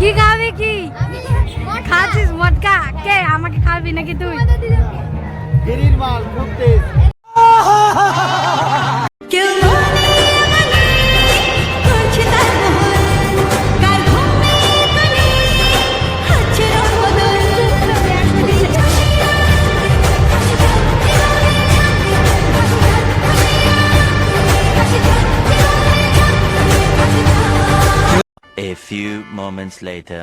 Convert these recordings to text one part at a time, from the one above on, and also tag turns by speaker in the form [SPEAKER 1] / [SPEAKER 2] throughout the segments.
[SPEAKER 1] কি খাবি কি? খাচ্ছিস মটকা? কে আমাকে খাবি নাকি তুই?
[SPEAKER 2] গিরির মাল খুব তেজ
[SPEAKER 3] Few moments later.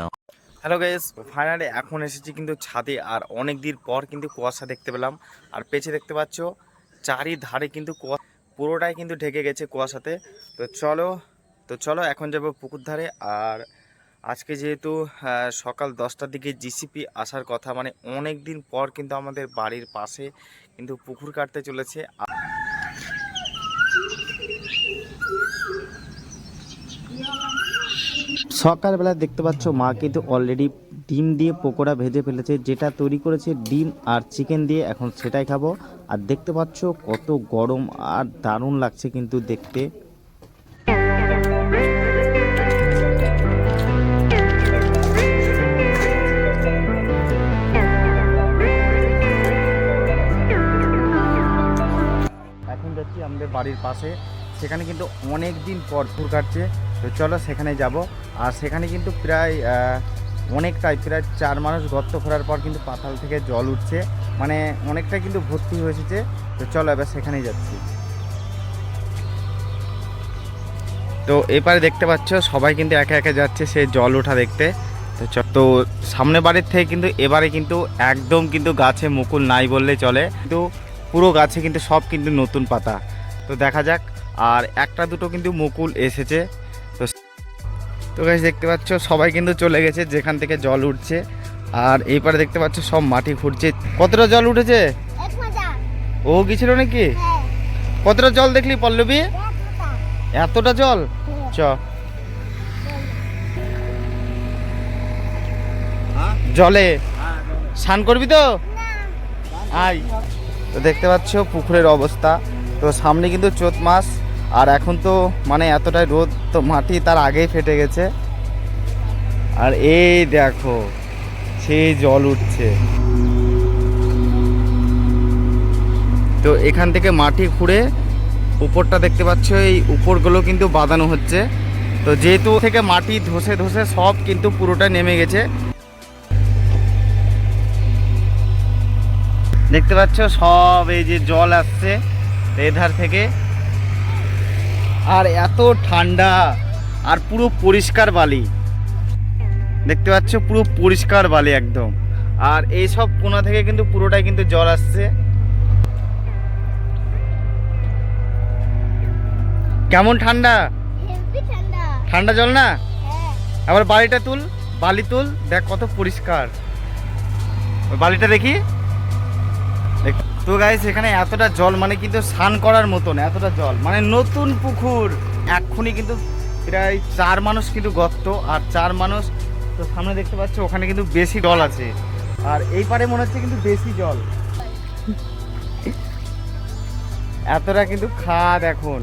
[SPEAKER 2] Hello guys finally এখন এসেছি কিন্তু ছাদে আর অনেক দিন পর কিন্তু কুয়াশা দেখতে পেলাম। আর পেছে দেখতে পাচ্ছ, চারিধারে কিন্তু কুয়া পুরোটাই কিন্তু ঢেকে গেছে কুয়াশাতে। তো চলো তো চলো এখন যাব পুকুর ধারে। আর আজকে যেহেতু সকাল দশটার দিকে জিসিপি আসার কথা মানে অনেক দিন পর কিন্তু আমাদের বাড়ির পাশে কিন্তু পুকুর কাটতে চলেছে। সকালবেলা দেখতে পাচ্ছ মা কিন্তু অলরেডি ডিম দিয়ে পকোড়া ভেজে ফেলেছে, যেটা তৈরি করেছে ডিম আর চিকেন দিয়ে। এখন সেটাই খাব। আর দেখতে পাচ্ছ কত গরম আর দারুণ লাগছে কিন্তু দেখতে। এখন যাচ্ছি আমাদের বাড়ির পাশে। সেখানে কিন্তু অনেক দিন পর ফুর কাটছে। তো চলো সেখানে যাব। আর সেখানে কিন্তু প্রায় অনেকটাই, প্রায় চার মানুষ গর্ত করার পর কিন্তু পাতাল থেকে জল উঠছে। মানে অনেকটা কিন্তু ভর্তি হয়েছে। তো চলো এবার সেখানেই যাচ্ছি। তো এবারে দেখতে পাচ্ছ, সবাই কিন্তু একে একে যাচ্ছে সে জল ওঠা দেখতে। তো তো সামনে বাড়ির থেকে কিন্তু এবারে কিন্তু একদম কিন্তু গাছে মুকুল নাই বললে চলে। কিন্তু পুরো গাছে কিন্তু সব কিন্তু নতুন পাতা। তো দেখা যাক, আর একটা দুটো কিন্তু মুকুল এসেছে। তো গাছ দেখতে পাচ্ছ সবাই কিন্তু চলে গেছে যেখান থেকে জল উঠছে। আর এই পারে দেখতে পাচ্ছ সব মাটি ফুটছে কতটা জল উঠেছে? ও গেছিল নাকি? কতটা জল দেখলি পল্লবী? এতটা জল? চ। জলে? স্নান করবি তো? আই তো দেখতে পাচ্ছ পুকুরের অবস্থা। তো সামনে কিন্তু চোত মাস আর এখন তো মানে এতটাই রোদ, তো মাটি তার আগেই ফেটে গেছে। আর এই দেখো, সেই জল উঠছে। তো এখান থেকে মাটি খুঁড়ে উপরটা দেখতে পাচ্ছ, এই উপরগুলো কিন্তু বাঁধানো হচ্ছে। তো যেহেতু থেকে মাটি ধসে ধসে সব কিন্তু পুরোটা নেমে গেছে। দেখতে পাচ্ছ, সব এই যে জল আসছে এধার থেকে। আর এত ঠান্ডা আর পুরো পরিষ্কার বালি। দেখতে পাচ্ছ পুরো পরিষ্কার বালি একদম। আর এই সব কোনা থেকে কিন্তু পুরোটাই কিন্তু জল আসছে। কেমন ঠান্ডা? ঠান্ডা। জল না? আবার বালিটা তুল বালি তুল দেখ কত পরিষ্কার। বালিটা দেখ- তো গাইস এখানে এতটা জল মানে কিন্তু স্নান করার মতন এতটা জল। মানে নতুন পুকুর, এক্ষুনি কিন্তু প্রায় চার মানুষ কিন্তু গর্ত, আর চার মানুষ, তো সামনে দেখতে পাচ্ছ, ওখানে কিন্তু বেশি জল আছে। আর এই পারে মনে হচ্ছে কিন্তু বেশি জল। এতটা কিন্তু খাদ এখন।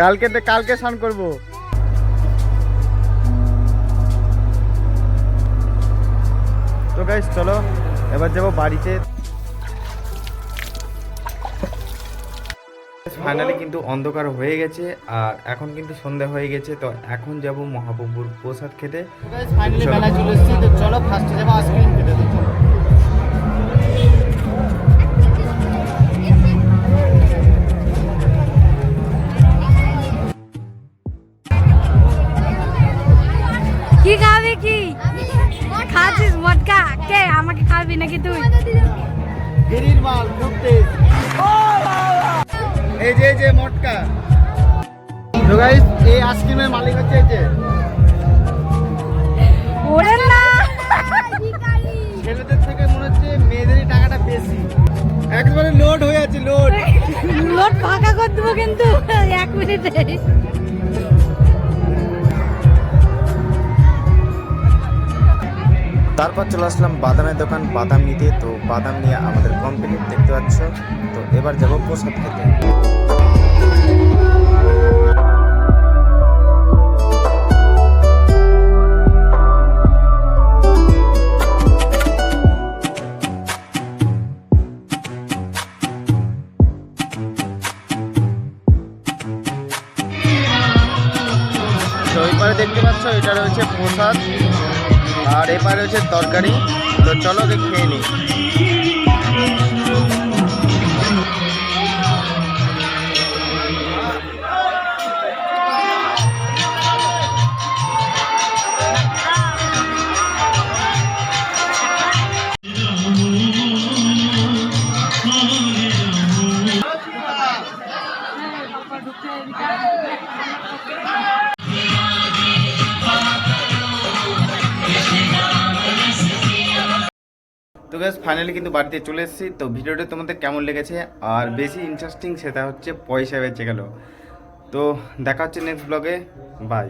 [SPEAKER 2] কালকে কালকে স্নান করব। তো গাইস চলো, এবার যাব বাড়িতে। ফাইনালি কিন্তু অন্ধকার হয়ে গেছে, আর এখন কিন্তু সন্ধ্যা হয়ে গেছে, তো এখন যাব মহাপ্রভুর প্রসাদ খেতে।
[SPEAKER 4] ফাইনালি বেলা চলে এসেছি, তো চলো ফার্স্টে যাব আইসক্রিম খেতে
[SPEAKER 1] খাবি নাকি তুই?
[SPEAKER 2] গিরির মাল খুব তেজ এই যে যে মটকা। তো গাইস এই আইসক্রিমের মালিক হচ্ছে এই যে।
[SPEAKER 1] ওরে না!
[SPEAKER 2] ছেলেদের থেকে মনে হচ্ছে মেয়েদেরই টাকাটা বেশি। একবারে লোড হয়ে আছে লোড
[SPEAKER 1] লোড ফাঁকা করে দেবো কিন্তু এক মিনিটে
[SPEAKER 2] তারপর চলে আসলাম বাদামের দোকান, বাদাম নিতে। তো বাদাম নিয়ে আমাদের কমপ্লিট দেখতে পাচ্ছ। তো এবার যাব প্রসাদ খেতে। তো দেখতে পাচ্ছ, এটা রয়েছে প্রসাদ। আর এপারে রয়েছে তরকারি। তো চলো খেয়ে নিই। তো গ্যাস ফাইনালি কিন্তু বাড়িতে চলে এসেছি। তো ভিডিওটা তোমাদের কেমন লেগেছে? আর বেশি ইন্টারেস্টিং সেটা হচ্ছে পয়সা বেঁচে গেল। তো দেখা হচ্ছে নেক্সট ব্লগে বাই